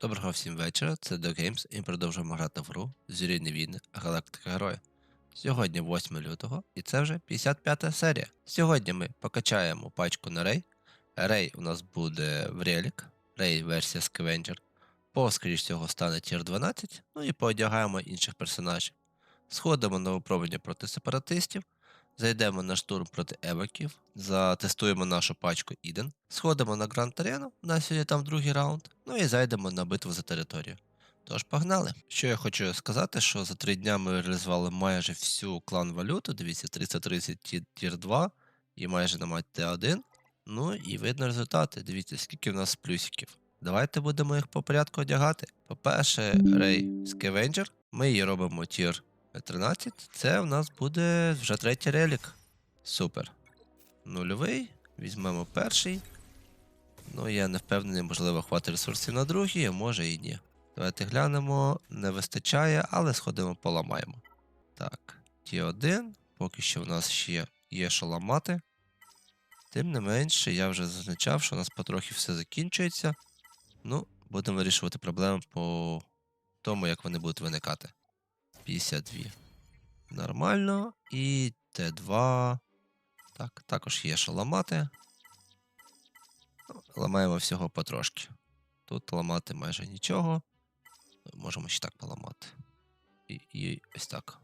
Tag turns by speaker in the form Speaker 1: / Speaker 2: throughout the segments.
Speaker 1: Доброго всім вечора, це The Games і продовжуємо грати в гру Зорійні війни Галактика Героя. Сьогодні 8 лютого і це вже 55 серія. Сьогодні ми покачаємо пачку на рей. Рей у нас буде в релік, рей версія Scavenger. По, скоріш всього, стане тір 12, ну і поодягаємо інших персонажів. Сходимо на випробування проти сепаратистів, зайдемо на штурм проти еваків, затестуємо нашу пачку Іден, сходимо на Гранд Арену, у нас сьогодні там другий раунд, ну і зайдемо на битву за територію. Тож погнали. Що я хочу сказати, що за три дня ми реалізували майже всю клан валюту, дивіться, 330 ті- тір 2 і майже на мать Т1. Ну і видно результати. Дивіться, скільки в нас плюсиків. Давайте будемо їх по порядку одягати. По-перше, рей Скевенджер. Ми її робимо тір 13. Це в нас буде вже третій релік. Супер. Нульовий. Візьмемо перший. Ну, я не впевнений, можливо, хватить ресурсів на другий, а може і ні. Давайте глянемо, не вистачає, але сходимо поламаємо. Так, Ті1, поки що в нас ще є що ламати. Тим не менше, я вже зазначав, що у нас потрохи все закінчується. Ну, будемо вирішувати проблеми по тому, як вони будуть виникати. 52. Нормально. І Т2. Так, також є що ламати. Ну, Ламаємо всього потрошки. Тут ламати майже нічого. Можемо ще так поламати. І, і ось так.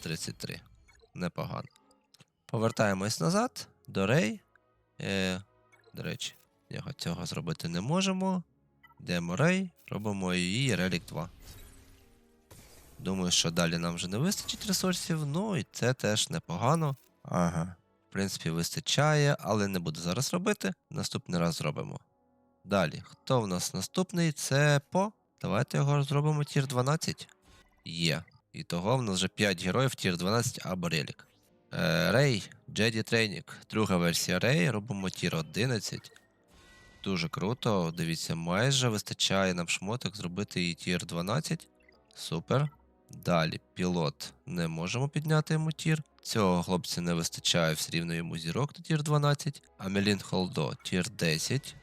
Speaker 1: 33. Непогано. Повертаємось назад до рей. Е, до речі, цього зробити не можемо. Йдемо рей, робимо її релік 2. Думаю, що далі нам вже не вистачить ресурсів, ну і це теж непогано. Ага. В принципі, вистачає, але не буду зараз робити. Наступний раз зробимо. Далі, хто в нас наступний? Це по. Давайте його зробимо тір 12. Є. І того в нас вже 5 героїв тір 12 або релік. Е, Рей, Джеді Трейнік, друга версія Рей, робимо тір 11. Дуже круто. Дивіться, майже вистачає нам шмоток зробити і тір 12. Супер. Далі, пілот не можемо підняти йому тір. Цього хлопця не вистачає все рівно йому зірок до тір 12. А Мелін Холдо тір 10.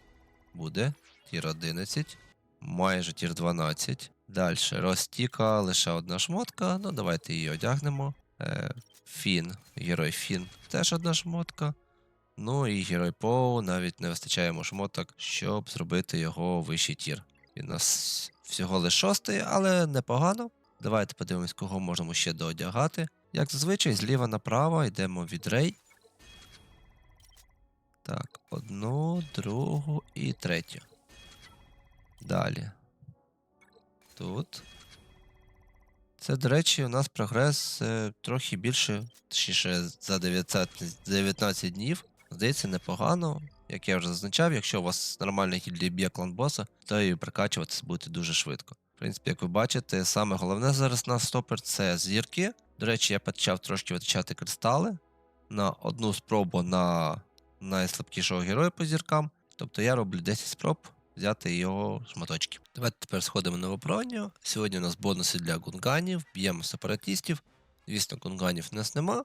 Speaker 1: Буде. Тір 11. Майже тір 12. Далі Ростіка, лише одна шмотка. Ну, давайте її одягнемо. Е, Фін, герой Фін, теж одна шмотка. Ну і герой Поу навіть не вистачає йому шмоток, щоб зробити його вищий тір. Він у нас всього лише шостий, але непогано. Давайте подивимось, кого можемо ще доодягати. Як зазвичай, зліва направо йдемо від рей. Так, одну, другу і третю. Далі. Тут. Це, до речі, у нас прогрес е, трохи більше, точніше, за 19, 19 днів. Здається, непогано. Як я вже зазначав, якщо у вас нормальний гільдія б'є клан боса, то і прокачуватись буде дуже швидко. В принципі, як ви бачите, саме головне зараз на стопер це зірки. До речі, я почав трошки витрачати кристали на одну спробу на найслабкішого героя по зіркам. Тобто я роблю 10 спроб взяти його шматочки. Давайте тепер сходимо на випробування. Сьогодні у нас бонуси для гунганів, б'ємо сепаратистів. Звісно, гунганів у нас нема.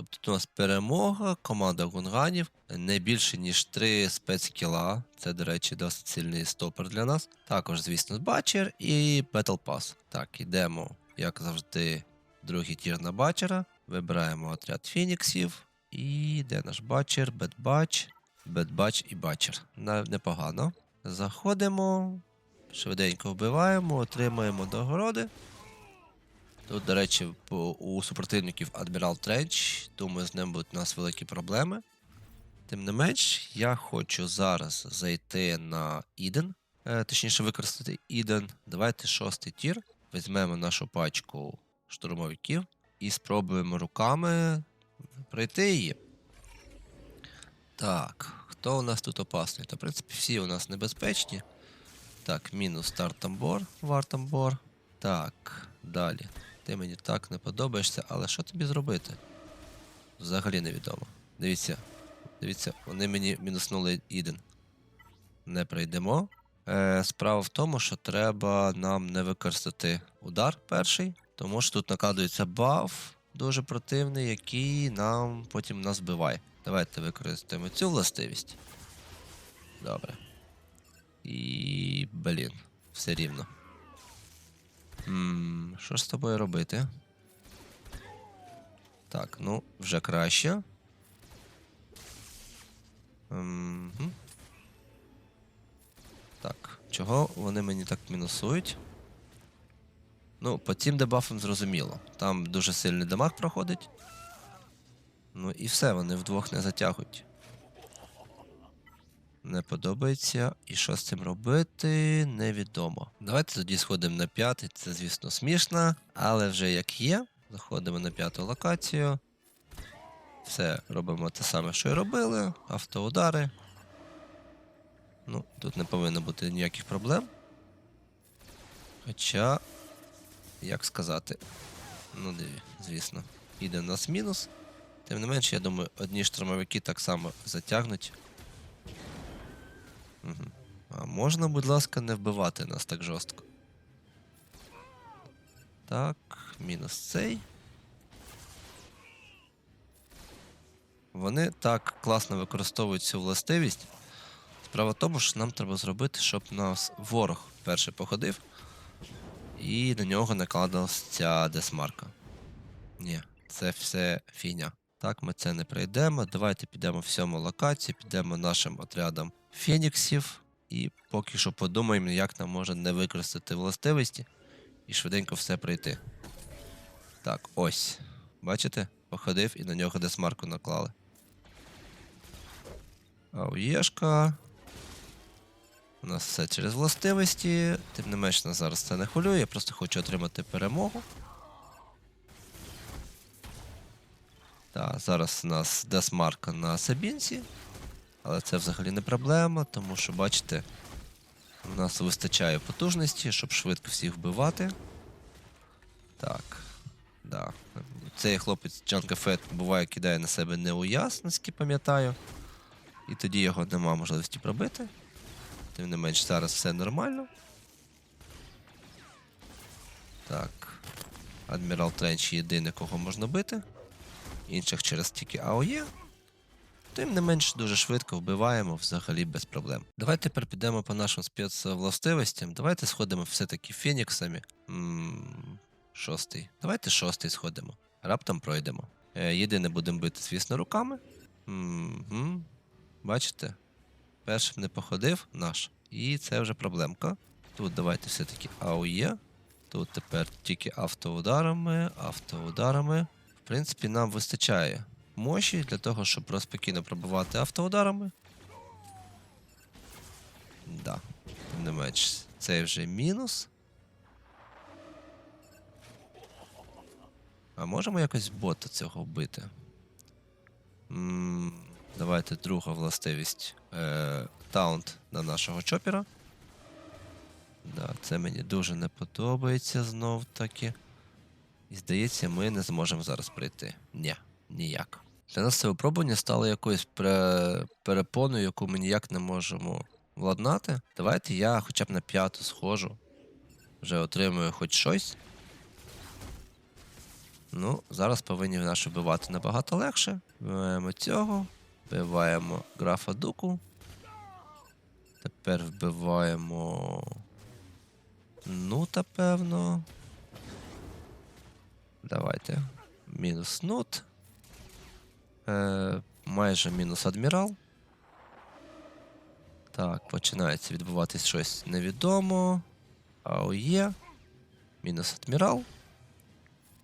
Speaker 1: Тобто у нас перемога, команда гунганів не більше, ніж 3 спецкіла. Це, до речі, досить сильний стопер для нас. Також, звісно, бачер і Battle Pass. Так, ідемо, як завжди, другий тір на бачера. Вибираємо отряд фініксів. І де наш бачер, бетбач, бетбач і бачер. Непогано. Заходимо, швиденько вбиваємо, отримуємо нагороди. Тут, до речі, у супротивників Адмірал Тренч, думаю, з ним будуть у нас великі проблеми. Тим не менш, я хочу зараз зайти на Іден, е, точніше використати Іден. Давайте шостий тір. Візьмемо нашу пачку штурмовиків і спробуємо руками пройти її. Так, хто у нас тут опасний? Та, в принципі, всі у нас небезпечні. Так, мінус стартамбор, вартамбор. Так, далі. Ти мені так не подобаєшся, але що тобі зробити? Взагалі невідомо. Дивіться, дивіться, вони мені мінуснули Іден. Не пройдемо. Е, справа в тому, що треба нам не використати удар перший, тому що тут накладується баф дуже противний, який нам потім нас вбиває. Давайте використаємо цю властивість. Добре. І. Блін, все рівно. М, Що з тобою робити? Так, ну, вже краще. Мгм. Так, чого вони мені так мінусують? Ну, по цим дебафам зрозуміло. Там дуже сильний дамаг проходить. Ну і все, вони вдвох не затягують. Не подобається. І що з цим робити, невідомо. Давайте тоді сходимо на п'ятий. Це, звісно, смішно, але вже як є. Заходимо на п'яту локацію. Все, робимо те саме, що і робили. Автоудари. Ну, тут не повинно бути ніяких проблем. Хоча, як сказати, ну, диві, звісно, іде у нас мінус. Тим не менше, я думаю, одні штурмовики так само затягнуть. Угу. А можна, будь ласка, не вбивати нас так жорстко. Так, мінус цей. Вони так класно використовують цю властивість. Справа в тому, що нам треба зробити, щоб нас ворог перший походив, і на нього накладалась ця десмарка. Ні, це все фігня. Так, ми це не пройдемо. Давайте підемо в сьому локацію, підемо нашим отрядом феніксів. І поки що подумаємо, як нам може не використати властивості і швиденько все пройти. Так, ось. Бачите? Походив і на нього десмарку наклали. Ауєшка. У нас все через властивості. Тим не менш нас зараз це не хвилює, я просто хочу отримати перемогу. Так, зараз у нас десмарка на Сабінці. Але це взагалі не проблема, тому що, бачите, у нас вистачає потужності, щоб швидко всіх вбивати. Так. Да. Цей хлопець Джанка Фет буває кидає на себе неуяс, наскільки пам'ятаю. І тоді його нема можливості пробити. Тим не менш, зараз все нормально. Так. Адмірал Тренч єдиний, кого можна бити. Інших через тільки АОЄ. Тим не менш, дуже швидко вбиваємо взагалі без проблем. Давайте тепер підемо по нашим спецвластивостям. Давайте сходимо все-таки феніксами. М, Шостий. Давайте шостий сходимо. Раптом пройдемо. Е, єдине будемо бити, звісно, руками. Мгм. Бачите? Першим не походив наш. І це вже проблемка. Тут давайте все-таки АОЄ. Тут тепер тільки автоударами, автоударами. Принципі, нам вистачає мощі для того, щоб спокійно пробивати автоударами. Да. Не менш, це вже мінус. А можемо якось бота цього вбити? м давайте друга властивість. Е- таунт на нашого чопера. Да, це мені дуже не подобається знов таки. І здається, ми не зможемо зараз прийти. Ні, ніяк. Для нас це випробування стало якоюсь пере... перепоною, яку ми ніяк не можемо владнати. Давайте я хоча б на п'яту схожу. Вже отримую хоч щось. Ну, зараз повинні нас вбивати набагато легше. Вбиваємо цього, вбиваємо графа дуку. Тепер вбиваємо. Нута, певно. Давайте. Мінус нут. Е, майже мінус адмірал. Так, починається відбуватись щось невідомо. АОЄ. Мінус адмірал.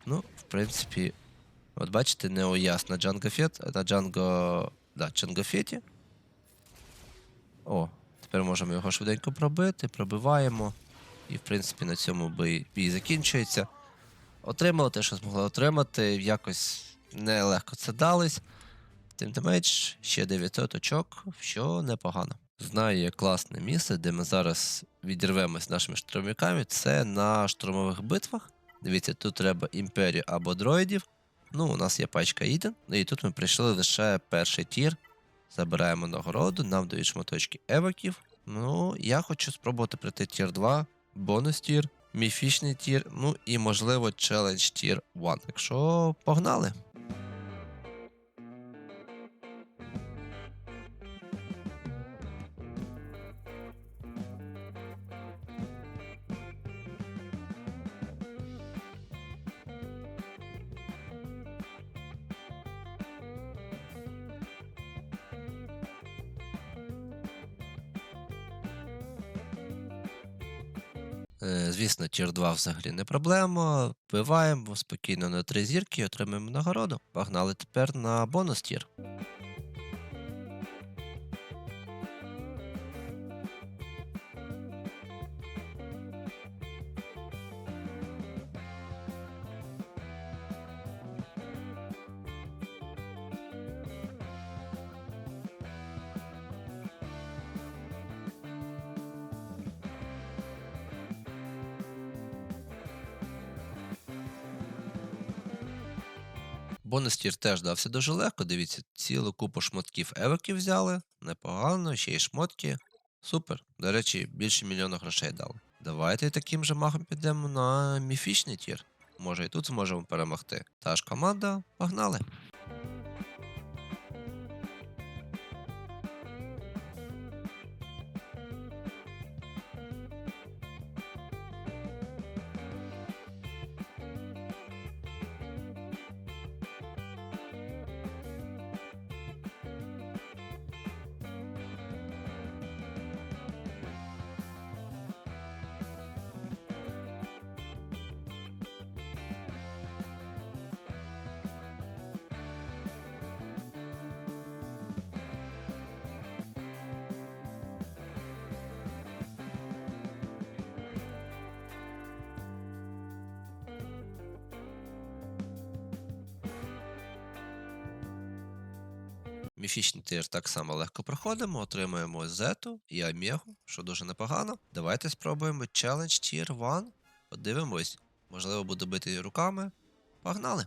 Speaker 1: Ну, в принципі, от бачите, не ОЯС на Django Fett, на Django. Да, Django Fett. О, тепер можемо його швиденько пробити, пробиваємо. І, в принципі, на цьому бій, бій закінчується. Отримали те, що змогли отримати. Якось нелегко це дались. Тим не менш, ще 900 очок, що непогано. Знаю, є класне місце, де ми зараз відірвемось нашими штурмовиками. Це на штурмових битвах. Дивіться, тут треба імперію або дроїдів. Ну, у нас є пачка Іден. І тут ми прийшли лише перший тір. Забираємо нагороду, нам дають шматочки еваків. Ну, я хочу спробувати пройти тір 2, бонус тір, міфічний тір, ну і можливо челендж тір 1. Так що погнали! Тір 2 взагалі не проблема. Вбиваємо спокійно на три зірки і отримуємо нагороду. Погнали тепер на бонус тір. Бонус теж дався дуже легко. Дивіться, цілу купу шмотків евоків взяли. Непогано, ще й шмотки. Супер. До речі, більше мільйона грошей дали. Давайте таким же махом підемо на міфічний тір. Може і тут зможемо перемогти. Та ж команда, погнали. Міфічний тир так само легко проходимо, отримуємо Зету і Омегу, що дуже непогано. Давайте спробуємо челендж Тір 1. Подивимось. Можливо, буду бити руками. Погнали!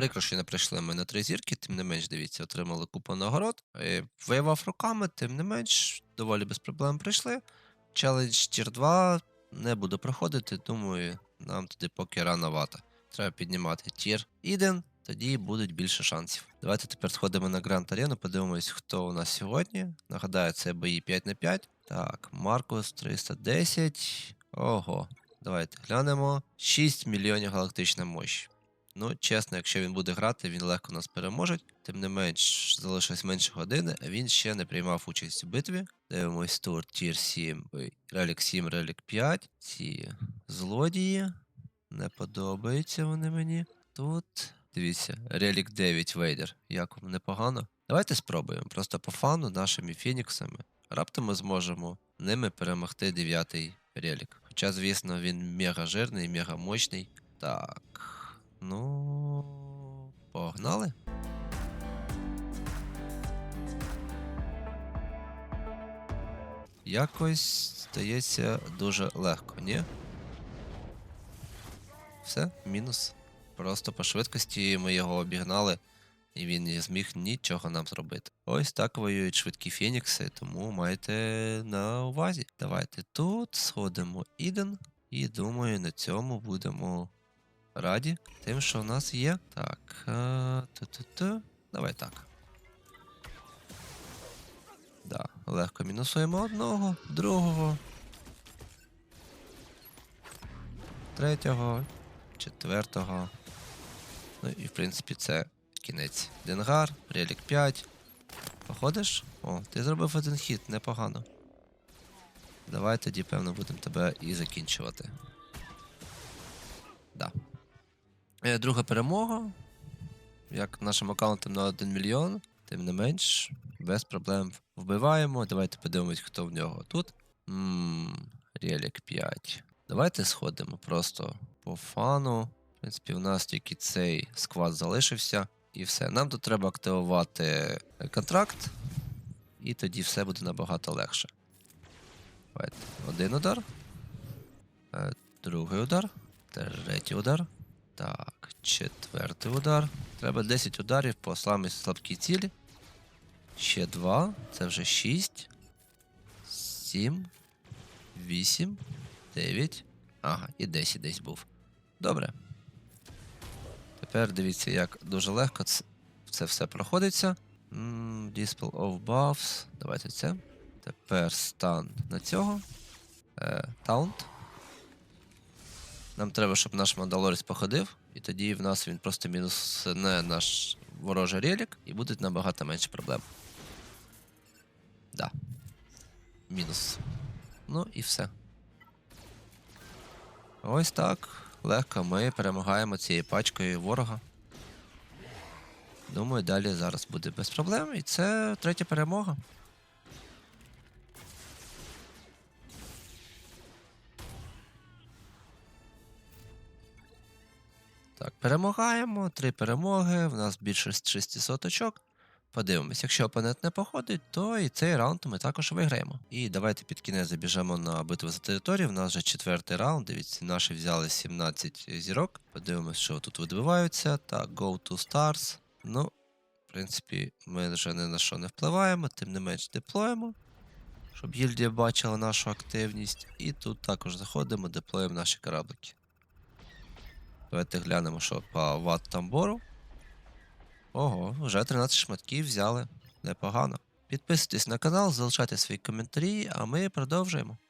Speaker 1: Прикро, що не прийшли ми на три зірки, тим не менш, дивіться, отримали купу нагород. Воював руками, тим не менш, доволі без проблем прийшли. Челендж Тір 2 не буду проходити, думаю, нам туди поки рановато. Треба піднімати тір 1, тоді будуть більше шансів. Давайте тепер сходимо на Гранд Арену, подивимось, хто у нас сьогодні. Нагадаю, це бої 5 на 5. Так, Маркус 310. Ого. Давайте глянемо. 6 мільйонів галактична мощь. Ну, чесно, якщо він буде грати, він легко нас переможе. Тим не менш, залишилось менше години, а він ще не приймав участь у битві. Дивимось тур Тір 7, ой, Релік 7, Релік 5. Ці злодії. Не подобаються вони мені. Тут. Дивіться, Релік 9 Вейдер. Як вам непогано? Давайте спробуємо. Просто по фану нашими фініксами. Раптом ми зможемо ними перемогти дев'ятий релік. Хоча, звісно, він мега жирний, мега мощний. Так. Ну. Погнали. Якось здається дуже легко, ні? Все, мінус. Просто по швидкості ми його обігнали, і він не зміг нічого нам зробити. Ось так воюють швидкі фінікси, тому майте на увазі. Давайте тут сходимо Іден, і думаю, на цьому будемо раді тим, що в нас є. Так. е, Ту-ту-ту. Давай так. Да, легко мінусуємо одного, другого. Третього, четвертого. Ну і в принципі це кінець. Денгар, Релік 5. Походиш? О, ти зробив один хід, непогано. Давай тоді, певно, будемо тебе і закінчувати. Друга перемога. Як нашим аккаунтом на 1 мільйон, тим не менш, без проблем вбиваємо. Давайте подивимось, хто в нього тут. Ммм, Релік 5. Давайте сходимо просто по фану. В принципі, в нас тільки цей сквад залишився. І все. Нам тут треба активувати е, контракт, і тоді все буде набагато легше. Давайте. Один удар. Е, Другий удар. Третій удар. Так, четвертий удар. Треба 10 ударів по самій слабкій цілі. Ще два. Це вже 6. 7. 8. 9. Ага, і 10 десь був. Добре. Тепер дивіться, як дуже легко це, все проходиться. М, Dispel of buffs. Давайте це. Тепер стан на цього. Е, таунт. Нам треба, щоб наш Мандалорець походив, і тоді в нас він просто мінусне наш ворожий релік, і буде набагато менше проблем. Да. Мінус. Ну і все. Ось так. Легко ми перемагаємо цією пачкою ворога. Думаю, далі зараз буде без проблем. І це третя перемога. Так, перемагаємо. Три перемоги. В нас більше 600 очок. Подивимось, якщо опонент не походить, то і цей раунд ми також виграємо. І давайте під кінець забіжемо на битву за територію. В нас вже четвертий раунд. Дивіться, наші взяли 17 зірок. Подивимось, що тут відбуваються. Так, go to stars. Ну, в принципі, ми вже ні на що не впливаємо, тим не менш деплоїмо, щоб гільдія бачила нашу активність. І тут також заходимо, деплоїмо наші кораблики. Давайте глянемо, що по ват тамбору. Ого, вже 13 шматків взяли. Непогано. Підписуйтесь на канал, залишайте свої коментарі, а ми продовжуємо.